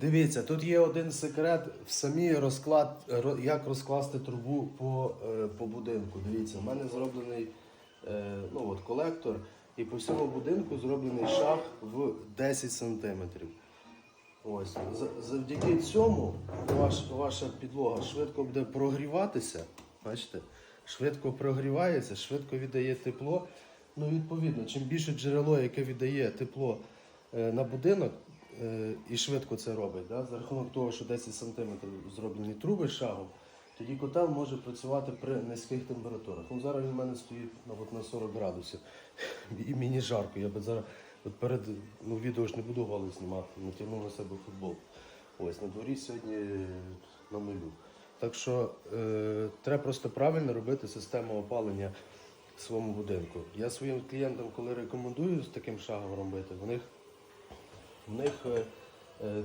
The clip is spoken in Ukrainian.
Дивіться, тут є один секрет в самій розклад, як розкласти трубу по, е, по будинку. Дивіться, в мене зроблений е, ну, от, колектор, і по всьому будинку зроблений шаг в 10 сантиметрів. Ось. Завдяки цьому ваш, ваша підлога швидко буде прогріватися. Бачите? Швидко прогрівається, швидко віддає тепло. Ну, відповідно, чим більше джерело, яке віддає тепло е, на будинок, і швидко це робить, да? за рахунок того, що 10 см зроблені труби шагом, тоді котел може працювати при низьких температурах. Ну, зараз він у мене стоїть от на 40 градусів. І мені жарко. Я би зараз от перед ну, відео ж не буду голий знімати, натягнув на себе футбол. Ось на дворі сьогодні на нулю. Так що е, треба просто правильно робити систему опалення в своєму будинку. Я своїм клієнтам, коли рекомендую з таким шагом робити, в них, в них е, е,